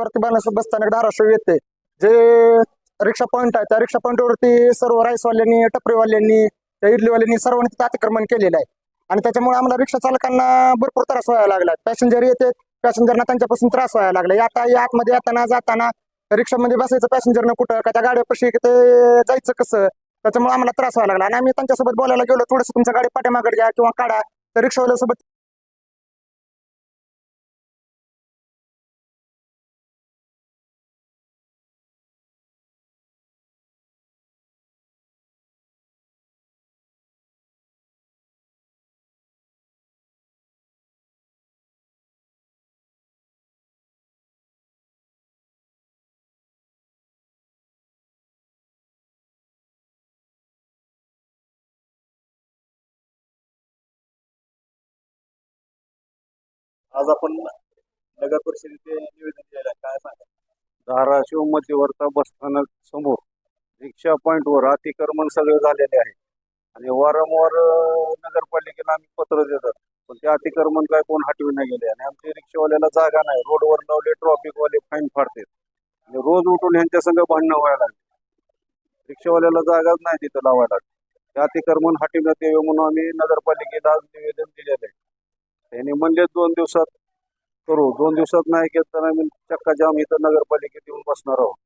वरती बस बसताना धाराशिव येते. जे रिक्षा पॉईंट आहे त्या रिक्षा पॉईंट वरती सर्व राईसवाल्यांनी टपरीवाल्यांनी त्या इडलीवाल्यांनी सर्वांनी तिथं अतिक्रमण केलेलं आहे. आणि त्याच्यामुळे आम्हाला रिक्षा चालकांना भरपूर त्रास व्हायला लागला पॅसेंजर येते पॅसेंजरना त्यांच्यापासून त्रास व्हायला लागला आता या आतमध्ये येताना जाताना रिक्षामध्ये बसायचं पॅसेंजरनं कुठं? का त्या गाड्यापाशी ते जायचं कसं? त्याच्यामुळे आम्हाला त्रास व्हायला लागला. आणि आम्ही त्यांच्यासोबत बोलायला गेलो थोडंसं तुमच्या गाडी पाठीमागड घ्या किंवा काढा. तर रिक्षावाल्यासोबत आज आपण नगर परिषदेचे निवेदन दिलेलं आहे. काय सांगा धाराशिव मध्यवर्ता बसस्थानक समोर रिक्षा पॉईंटवर अतिक्रमण सगळे झालेले आहे. आणि वारंवार नगरपालिकेला आम्ही पत्र देतात. पण ते अतिक्रमण काय कोण हटविण्या गेले. आणि आमच्या रिक्षावाल्याला जागा नाही. रोडवर लावले ट्रॉफिकवाले फाईन फाडतात. आणि रोज उठून यांच्या संग भांडणं व्हायला लागले. रिक्षावाल्याला जागाच नाही तिथं लावायला ते अतिक्रमण हटविण्यात यावे म्हणून आम्ही नगरपालिकेला आज निवेदन दिलेलं आहे. त्यांनी म्हणले दोन दिवसात करू. दोन दिवसात नाही केलं तर आम्ही चक्का जाम इथं नगरपालिकेत येऊन बसणार आहोत.